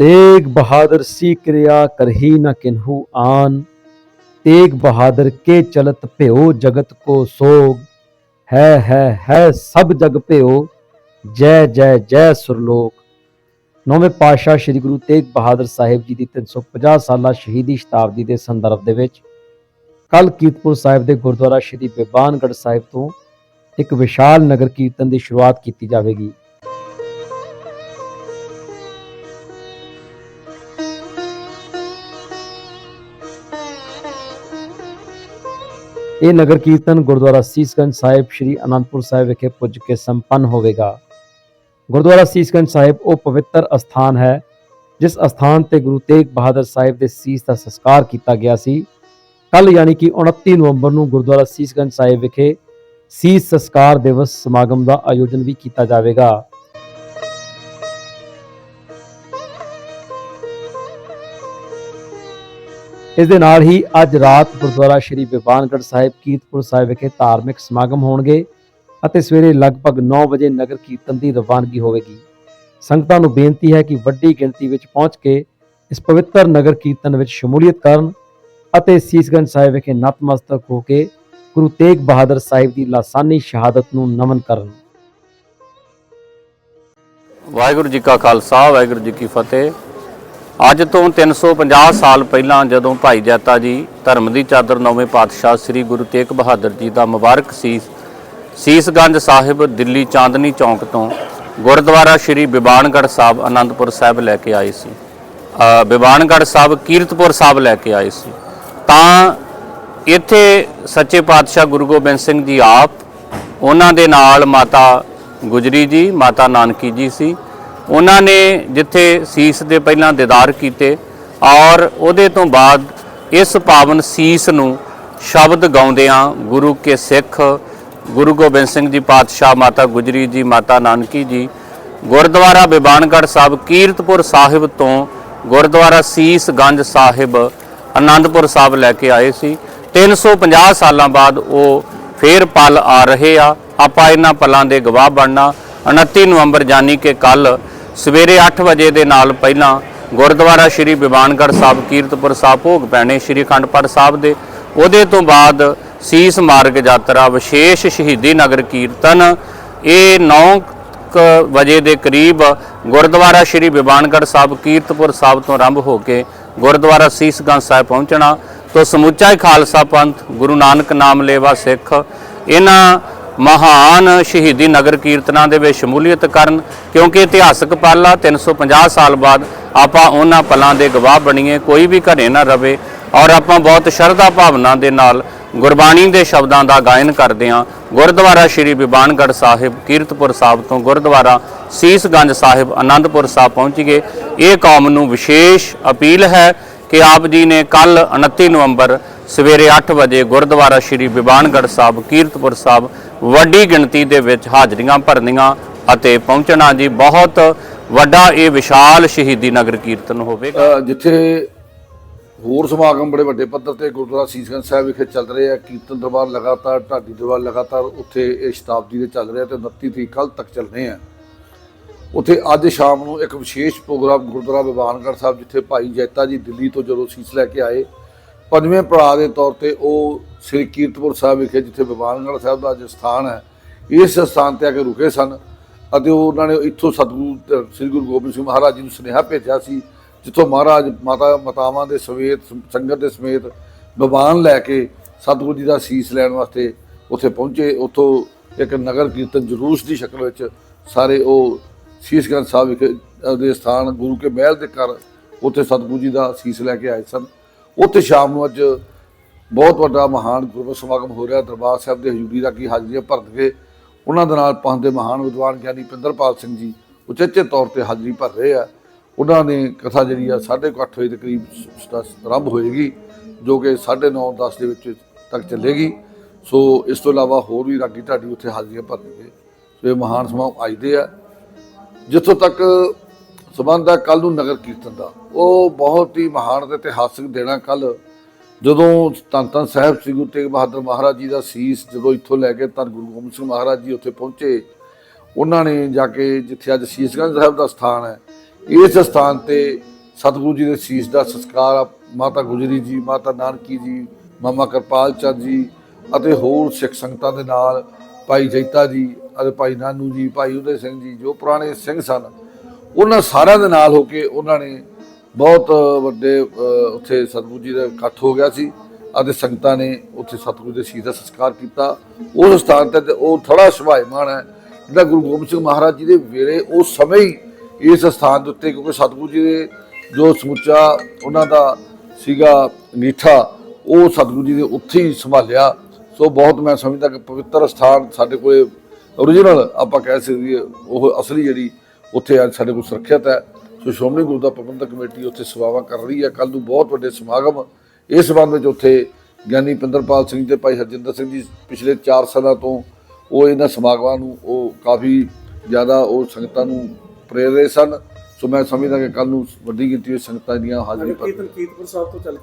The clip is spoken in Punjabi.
ਤੇਗ ਬਹਾਦਰ ਸੀ ਕਿਰਿਆ ਕਰਹੀ ਨ ਕਿਨਹੂ ਆਨ। ਤੇਗ ਬਹਾਦਰ ਕੇ ਚਲਤ ਭਿਓ ਜਗਤ ਕੋ ਸੋਗ। ਹੈ ਹੈ ਹੈ ਸਭ ਜਗ ਭਿਓ, ਜੈ ਜੈ ਜੈ ਸੁਰਲੋਕ। ਨੌਵੇਂ ਪਾਤਸ਼ਾਹ ਸ੍ਰੀ ਗੁਰੂ ਤੇਗ ਬਹਾਦਰ ਸਾਹਿਬ ਜੀ ਦੀ 350 ਸਾਲਾ ਸ਼ਹੀਦੀ ਸ਼ਤਾਬਦੀ ਦੇ ਸੰਦਰਭ ਦੇ ਵਿੱਚ ਕੱਲ ਕੀਰਤਪੁਰ ਸਾਹਿਬ ਦੇ ਗੁਰਦੁਆਰਾ ਸ੍ਰੀ ਬਿਬਾਨਗੜ੍ਹ ਸਾਹਿਬ ਤੋਂ ਇੱਕ ਵਿਸ਼ਾਲ ਨਗਰ ਕੀਰਤਨ ਦੀ ਸ਼ੁਰੂਆਤ ਕੀਤੀ ਜਾਵੇਗੀ। ਇਹ ਨਗਰ ਕੀਰਤਨ ਗੁਰਦੁਆਰਾ ਸੀਸਗੰਜ ਸਾਹਿਬ ਸ੍ਰੀ ਅਨੰਦਪੁਰ ਸਾਹਿਬ ਵਿਖੇ ਪੁੱਜ ਕੇ ਸੰਪੰਨ ਹੋਵੇਗਾ। ਗੁਰਦੁਆਰਾ ਸੀਸਗੰਜ ਸਾਹਿਬ ਉਹ ਪਵਿੱਤਰ ਅਸਥਾਨ ਹੈ, ਜਿਸ ਅਸਥਾਨ ਤੇ ਗੁਰੂ ਤੇਗ ਬਹਾਦਰ ਸਾਹਿਬ ਦੇ ਸੀਸ ਦਾ ਸੰਸਕਾਰ ਕੀਤਾ ਗਿਆ ਸੀ। ਕੱਲ ਯਾਨੀ ਕਿ 29 ਨਵੰਬਰ ਨੂੰ ਗੁਰਦੁਆਰਾ ਸੀਸਗੰਜ ਸਾਹਿਬ ਵਿਖੇ ਸੀਸ ਸੰਸਕਾਰ ਦਿਵਸ ਸਮਾਗਮ ਦਾ ਆਯੋਜਨ ਵੀ ਕੀਤਾ ਜਾਵੇਗਾ। ਇਸ ਦੇ ਨਾਲ ਹੀ ਅੱਜ ਰਾਤ ਗੁਰਦੁਆਰਾ ਸ਼੍ਰੀ ਬਿਵਾਨਗੜ੍ਹ ਸਾਹਿਬ ਕੀਰਤਪੁਰ ਸਾਹਿਬ ਵਿਖੇ ਧਾਰਮਿਕ ਸਮਾਗਮ ਹੋਣਗੇ ਅਤੇ ਸਵੇਰੇ ਲਗਭਗ 9 ਵਜੇ ਨਗਰ ਕੀਰਤਨ ਦੀ ਰਵਾਨਗੀ ਹੋਵੇਗੀ। ਸੰਗਤਾਂ ਨੂੰ ਬੇਨਤੀ ਹੈ ਕਿ ਵੱਡੀ ਗਿਣਤੀ ਵਿੱਚ ਪਹੁੰਚ ਕੇ ਇਸ ਪਵਿੱਤਰ ਨਗਰ ਕੀਰਤਨ ਵਿੱਚ ਸ਼ਮੂਲੀਅਤ ਕਰਨ ਅਤੇ ਸੀਸਗੰਜ ਸਾਹਿਬ ਵਿਖੇ ਨਤਮਸਤਕ ਹੋ ਕੇ ਗੁਰੂ ਤੇਗ ਬਹਾਦਰ ਸਾਹਿਬ ਦੀ ਲਾਸਾਨੀ ਸ਼ਹਾਦਤ ਨੂੰ ਨਮਨ ਕਰਨ। ਵਾਹਿਗੁਰੂ ਜੀ ਕਾ ਖਾਲਸਾ, ਵਾਹਿਗੁਰੂ ਜੀ ਕੀ ਫਤਿਹ। ਅੱਜ ਤੋਂ 350 ਸਾਲ ਪਹਿਲਾਂ ਜਦੋਂ ਭਾਈ ਜੈਤਾ ਜੀ ਧਰਮ ਦੀ ਚਾਦਰ ਨੌਵੇਂ ਪਾਤਸ਼ਾਹ ਸ੍ਰੀ ਗੁਰੂ ਤੇਗ ਬਹਾਦਰ ਜੀ ਦਾ ਮੁਬਾਰਕ ਸੀਸ ਸੀਸਗੰਜ ਸਾਹਿਬ ਦਿੱਲੀ ਚਾਂਦਨੀ ਚੌਂਕ ਤੋਂ ਗੁਰਦੁਆਰਾ ਸ੍ਰੀ ਬਿਬਾਨਗੜ੍ਹ ਸਾਹਿਬ ਆਨੰਦਪੁਰ ਸਾਹਿਬ ਲੈ ਕੇ ਆਏ ਸੀ। ਅ, ਬਿਬਾਨਗੜ੍ਹ ਸਾਹਿਬ ਕੀਰਤਪੁਰ ਸਾਹਿਬ ਲੈ ਕੇ ਆਏ ਸੀ। ਤਾਂ ਇੱਥੇ ਸੱਚੇ ਪਾਤਸ਼ਾਹ ਗੁਰੂ ਗੋਬਿੰਦ ਸਿੰਘ ਜੀ ਆਪ ਉਹਨਾਂ ਦੇ ਨਾਲ ਮਾਤਾ ਗੁਜਰੀ ਜੀ ਮਾਤਾ ਨਾਨਕੀ ਜੀ ਸੀ ਉਹਨਾਂ ਨੇ ਜਿੱਥੇ ਸੀਸ ਦੇ ਪਹਿਲਾਂ ਦੀਦਾਰ ਕੀਤੇ ਔਰ ਉਹਦੇ ਤੋਂ ਬਾਅਦ ਇਸ ਪਾਵਨ ਸੀਸ ਨੂੰ ਸ਼ਬਦ ਗਾਉਂਦਿਆਂ ਗੁਰੂ ਕੇ ਸਿੱਖ, ਗੁਰੂ ਗੋਬਿੰਦ ਸਿੰਘ ਜੀ ਪਾਤਸ਼ਾਹ, ਮਾਤਾ ਗੁਜਰੀ ਜੀ, ਮਾਤਾ ਨਾਨਕੀ ਜੀ, ਗੁਰਦੁਆਰਾ ਬਿਬਾਨਗੜ੍ਹ ਸਾਹਿਬ, ਕੀਰਤਪੁਰ ਸਾਹਿਬ ਤੋਂ ਗੁਰਦੁਆਰਾ ਸੀਸ ਗੰਜ ਸਾਹਿਬ ਆਨੰਦਪੁਰ ਸਾਹਿਬ ਲੈ ਕੇ ਆਏ ਸੀ। 350 ਸਾਲਾਂ ਬਾਅਦ ਉਹ ਫੇਰ ਪਲ ਆ ਰਹੇ ਆ। ਆਪਾਂ ਇਹਨਾਂ ਪਲਾਂ ਦੇ ਗਵਾਹ ਬਣਨਾ। 29 ਨਵੰਬਰ ਜਾਨੀ ਕਿ ਕੱਲ ਸਵੇਰੇ 8 ਵਜੇ ਦੇ ਨਾਲ ਪਹਿਲਾਂ ਗੁਰਦੁਆਰਾ ਸ਼੍ਰੀ ਬਿਵਾਨਗੜ੍ਹ ਸਾਹਿਬ, ਕੀਰਤਪੁਰ ਸਾਹਿਬ, ਭੋਗ ਪੈਣੇ ਸ਼੍ਰੀ ਅਖੰਡ ਪਾਠ ਸਾਹਿਬ ਦੇ। ਉਹਦੇ ਤੋਂ ਬਾਅਦ ਸੀਸ ਮਾਰਗ ਯਾਤਰਾ, ਵਿਸ਼ੇਸ਼ ਸ਼ਹੀਦੀ ਨਗਰ ਕੀਰਤਨ। ਇਹ 9 ਵਜੇ ਦੇ ਕਰੀਬ ਗੁਰਦੁਆਰਾ ਸ਼੍ਰੀ ਬਿਵਾਨਗੜ੍ਹ ਸਾਹਿਬ, ਕੀਰਤਪੁਰ ਸਾਹਿਬ ਤੋਂ ਆਰੰਭ ਹੋ ਕੇ ਗੁਰਦੁਆਰਾ ਸੀਸਗੰਜ ਸਾਹਿਬ ਪਹੁੰਚਣਾ। ਤੋਂ ਸਮੁੱਚਾ ਖਾਲਸਾ ਪੰਥ, ਗੁਰੂ ਨਾਨਕ ਨਾਮ ਲੇਵਾ ਸਿੱਖ। ਇਹਨਾਂ ਮਹਾਨ ਸ਼ਹੀਦੀ ਨਗਰ ਕੀਰਤਨਾਂ ਦੇ ਵਿੱਚ ਸ਼ਮੂਲੀਅਤ ਕਰਨ, ਕਿਉਂਕਿ ਇਤਿਹਾਸਕ ਪਲ ਪਾਲਾ 350 ਸਾਲ ਬਾਅਦ ਆਪਾਂ ਉਹਨਾਂ ਪਲਾਂ ਦੇ ਗਵਾਹ ਬਣੀਏ, ਕੋਈ ਵੀ ਘਰੇ ਨਾ ਰਵੇ। ਔਰ ਆਪਾਂ ਬਹੁਤ ਸ਼ਰਧਾ ਭਾਵਨਾ ਦੇ ਨਾਲ ਗੁਰਬਾਣੀ ਦੇ ਸ਼ਬਦਾਂ ਦਾ ਗਾਇਨ ਕਰਦੇ ਹਾਂ। ਗੁਰਦੁਆਰਾ ਸ਼੍ਰੀ ਬਿਬਾਨਗੜ੍ਹ ਸਾਹਿਬ, ਕੀਰਤਪੁਰ ਸਾਹਿਬ ਤੋਂ ਗੁਰਦੁਆਰਾ ਸੀਸਗੰਜ ਸਾਹਿਬ ਆਨੰਦਪੁਰ ਸਾਹਿਬ ਪਹੁੰਚ ਗਏ। ਇਹ ਕੌਮ ਨੂੰ ਵਿਸ਼ੇਸ਼ ਅਪੀਲ ਹੈ ਕਿ ਆਪ ਜੀ ਨੇ ਕੱਲ 29 ਨਵੰਬਰ ਸਵੇਰੇ 8 ਵਜੇ ਗੁਰਦੁਆਰਾ ਸ਼੍ਰੀ ਬਿਬਾਨਗੜ੍ਹ ਸਾਹਿਬ, ਕੀਰਤਪੁਰ ਸਾਹਿਬ ਵੱਡੀ ਗਿਣਤੀ ਦੇ ਵਿੱਚ ਹਾਜ਼ਰੀਆਂ ਭਰਨੀਆਂ ਅਤੇ ਪਹੁੰਚਣਾ ਜੀ ਬਹੁਤ ਵੱਡਾ ਇਹ ਵਿਸ਼ਾਲ ਸ਼ਹੀਦੀ ਨਗਰ ਕੀਰਤਨ ਹੋਵੇਗਾ। ਜਿੱਥੇ ਹੋਰ ਸਮਾਗਮ ਬੜੇ ਵੱਡੇ ਪੱਧਰ ਤੇ ਗੁਰਦੁਆਰਾ ਸੀਸਗੰਜ ਸਾਹਿਬ ਵਿਖੇ ਚੱਲ ਰਹੇ ਆ, ਕੀਰਤਨ ਦਰਬਾਰ ਲਗਾਤਾਰ, ਢਾਡੀ ਦਰਬਾਰ ਲਗਾਤਾਰ ਉੱਥੇ ਇਹ ਸ਼ਤਾਬਦੀ ਦੇ ਚੱਲ ਰਿਹਾ ਤੇ 29 ਤਰੀਕ ਕੱਲ ਤੱਕ ਚੱਲਣੇ ਆ। ਉੱਥੇ ਅੱਜ ਸ਼ਾਮ ਨੂੰ ਇੱਕ ਵਿਸ਼ੇਸ਼ ਪ੍ਰੋਗਰਾਮ ਗੁਰਦੁਆਰਾ ਬਿਵਾਨਗੜ੍ਹ ਸਾਹਿਬ ਜਿੱਥੇ ਭਾਈ ਜੈਤਾ ਜੀ ਦਿੱਲੀ ਤੋਂ ਜਦੋਂ ਸੀਸ ਲੈ ਕੇ ਆਏ ਪੰਜਵੇਂ ਪੜਾਅ ਦੇ ਤੌਰ ਤੇ ਉਹ ਸ੍ਰੀ ਕੀਰਤਪੁਰ ਸਾਹਿਬ ਵਿਖੇ, ਜਿੱਥੇ ਬਿਵਾਨਗੜ੍ਹ ਸਾਹਿਬ ਦਾ ਅੱਜ ਸਥਾਨ ਹੈ, ਇਸ ਸਥਾਨ ਤੇ ਆ ਕੇ ਰੁਕੇ ਸਨ ਅਤੇ ਉਹਨਾਂ ਨੇ ਇੱਥੋਂ ਸਤਿਗੁਰੂ ਸ੍ਰੀ ਗੁਰੂ ਗੋਬਿੰਦ ਸਿੰਘ ਮਹਾਰਾਜ ਜੀ ਨੂੰ ਸੁਨੇਹਾ ਭੇਜਿਆ ਸੀ, ਜਿੱਥੋਂ ਮਹਾਰਾਜ ਮਾਤਾ, ਮਾਤਾਵਾਂ ਦੇ ਸਮੇਤ, ਸੰਗਤ ਦੇ ਸਮੇਤ ਬਿਵਾਨ ਲੈ ਕੇ ਸਤਿਗੁਰੂ ਜੀ ਦਾ ਸੀਸ ਲੈਣ ਵਾਸਤੇ ਉੱਥੇ ਪਹੁੰਚੇ। ਉੱਥੋਂ ਇੱਕ ਨਗਰ ਕੀਰਤਨ ਜਲੂਸ ਦੀ ਸ਼ਕਲ ਵਿੱਚ ਸਾਰੇ ਉਹ ਸੀਸਗੰਜ ਸਾਹਿਬ ਵਿਖੇ ਦੇ ਸਥਾਨ ਗੁਰੂ ਕੇ ਮਹਿਲ ਦੇ ਘਰ ਉੱਥੇ ਸਤਿਗੁਰੂ ਜੀ ਦਾ ਸੀਸ ਲੈ ਕੇ ਆਏ ਸਨ। ਉੱਥੇ ਸ਼ਾਮ ਨੂੰ ਅੱਜ ਬਹੁਤ ਵੱਡਾ ਮਹਾਨ ਗੁਰਮਤਿ ਸਮਾਗਮ ਹੋ ਰਿਹਾ ਦਰਬਾਰ ਸਾਹਿਬ ਦੇ ਹਜ਼ੂਰੀ ਦਾ ਕੀ ਹਾਜ਼ਰੀਆਂ ਭਰਨਗੇ ਉਹਨਾਂ ਦੇ ਨਾਲ ਪੰਜ ਦੇ ਮਹਾਨ ਵਿਦਵਾਨ ਗਿਆਨੀ ਪਿੰਦਰਪਾਲ ਸਿੰਘ ਜੀ ਉਚੇਚੇ ਤੌਰ ਤੇ ਹਾਜ਼ਰੀ ਭਰ ਰਹੇ ਆ। ਉਹਨਾਂ ਨੇ ਕਥਾ ਜਿਹੜੀ ਆ 8:30 ਵਜੇ ਦੇ ਕਰੀਬ ਆਰੰਭ ਹੋਏਗੀ, ਜੋ ਕਿ 9:30 10 ਦੇ ਵਿੱਚ ਤੱਕ ਚੱਲੇਗੀ। ਸੋ ਇਸ ਤੋਂ ਇਲਾਵਾ ਹੋਰ ਵੀ ਰਾਗੀ ਢਾਡੀ ਉੱਥੇ ਹਾਜ਼ਰੀਆਂ ਭਰਨਗੇ। ਸੋ ਇਹ ਮਹਾਨ ਸਮਾਗਮ ਅੱਜ ਆ। ਜਿੱਥੋਂ ਤੱਕ ਸਬੰਧ ਆ ਕੱਲ ਨੂੰ ਨਗਰ ਕੀਰਤਨ ਦਾ। ਉਹ ਬਹੁਤ ਹੀ ਮਹਾਨ ਤੇ ਇਤਿਹਾਸਕ ਦੇਣਾ ਕੱਲ ਜਦੋਂ ਧੰਨ ਧੰਨ ਸਾਹਿਬ ਸ੍ਰੀ ਗੁਰੂ ਤੇਗ ਬਹਾਦਰ ਮਹਾਰਾਜ ਜੀ ਦਾ ਸੀਸ ਜਦੋਂ ਇੱਥੋਂ ਲੈ ਕੇ ਧੰਨ ਗੁਰੂ ਗੋਬਿੰਦ ਸਿੰਘ ਮਹਾਰਾਜ ਜੀ ਉੱਥੇ ਪਹੁੰਚੇ, ਉਹਨਾਂ ਨੇ ਜਾ ਕੇ ਜਿੱਥੇ ਅੱਜ ਸੀਸਗੰਜ ਸਾਹਿਬ ਦਾ ਸਥਾਨ ਹੈ, ਇਸ ਸਥਾਨ ਤੇ ਸਤਿਗੁਰੂ ਜੀ ਦੇ ਸੀਸ ਦਾ ਸੰਸਕਾਰ ਮਾਤਾ ਗੁਜਰੀ ਜੀ, ਮਾਤਾ ਨਾਨਕੀ ਜੀ, ਮਾਮਾ ਕਿਰਪਾਲ ਚੰਦ ਜੀ ਅਤੇ ਹੋਰ ਸਿੱਖ ਸੰਗਤਾਂ ਦੇ ਨਾਲ ਭਾਈ ਜੈਤਾ ਜੀ ਅਤੇ ਭਾਈ ਨਾਨੂ ਜੀ, ਭਾਈ ਉਦੈ ਸਿੰਘ ਜੀ ਜੋ ਪੁਰਾਣੇ ਸਿੰਘ ਸਨ ਉਹਨਾਂ ਸਾਰਿਆਂ ਦੇ ਨਾਲ ਹੋ ਕੇ ਉਹਨਾਂ ਨੇ ਬਹੁਤ ਵੱਡੇ ਉੱਥੇ ਸਤਿਗੁਰੂ ਜੀ ਦਾ ਇਕੱਠ ਹੋ ਗਿਆ ਸੀ ਅਤੇ ਸੰਗਤਾਂ ਨੇ ਉੱਥੇ ਸਤਿਗੁਰੂ ਦੇ ਸੀਸ ਦਾ ਸੰਸਕਾਰ ਕੀਤਾ। ਉਸ ਸਥਾਨ ਤੇ ਤੇ ਉਹ ਥੜਾ ਸੁਭਾਇਮਾਨ ਹੈ। ਜਿਹੜਾ ਗੁਰੂ ਗੋਬਿੰਦ ਸਿੰਘ ਮਹਾਰਾਜ ਜੀ ਦੇ ਵੇਲੇ ਉਸ ਸਮੇਂ ਹੀ ਇਸ ਸਥਾਨ ਦੇ ਉੱਤੇ ਕਿਉਂਕਿ ਸਤਿਗੁਰੂ ਜੀ ਦੇ ਜੋ ਸਮੁੱਚਾ ਉਹਨਾਂ ਦਾ ਸੀਗਾ ਨੀਠਾ, ਉਹ ਸਤਿਗੁਰੂ ਜੀ ਦੇ ਉੱਥੇ ਹੀ ਸੰਭਾਲਿਆ। ਸੋ ਬਹੁਤ ਮੈਂ ਸਮਝਦਾ ਕਿ ਪਵਿੱਤਰ ਸਥਾਨ ਸਾਡੇ ਕੋਲੇ ਓਰੀਜਨਲ ਆਪਾਂ ਕਹਿ ਸਕੀਏ ਉਹ ਅਸਲੀ ਜਿਹੜੀ ਉੱਥੇ ਅੱਜ ਸਾਡੇ ਕੋਲ ਸੁਰੱਖਿਅਤ ਹੈ। ਸੋ ਸ਼੍ਰੋਮਣੀ ਗੁਰਦੁਆਰਾ ਪ੍ਰਬੰਧਕ ਕਮੇਟੀ ਉੱਥੇ ਸੇਵਾਵਾਂ ਕਰ ਰਹੀ ਹੈ। ਕੱਲ ਨੂੰ ਬਹੁਤ ਵੱਡੇ ਸਮਾਗਮ ਇਸ ਸੰਬੰਧ ਵਿੱਚ ਉੱਥੇ ਗਿਆਨੀ ਪਿੰਦਰਪਾਲ ਸਿੰਘ ਤੇ ਭਾਈ ਹਰਜਿੰਦਰ ਸਿੰਘ ਜੀ ਪਿਛਲੇ 4 ਸਾਲਾਂ ਤੋਂ ਉਹ ਇਹਨਾਂ ਸਮਾਗਮਾਂ ਨੂੰ ਉਹ ਕਾਫੀ ਜ਼ਿਆਦਾ ਉਹ ਸੰਗਤਾਂ ਨੂੰ ਪ੍ਰੇਰ ਰਹੇ ਸਨ। ਸੋ ਮੈਂ ਸਮਝਦਾ ਕਿ ਕੱਲ ਨੂੰ ਵੱਡੀ ਗਿਣਤੀ ਵਿੱਚ ਸੰਗਤਾਂ ਦੀਆਂ ਹਾਜ਼ਰੀ ਨਗਰ ਭਰਨਗੀਆਂ। ਕੀਰਤਨ ਕੀਰਤਪੁਰ ਸਾਹਿਬ ਤੋਂ ਚੱਲ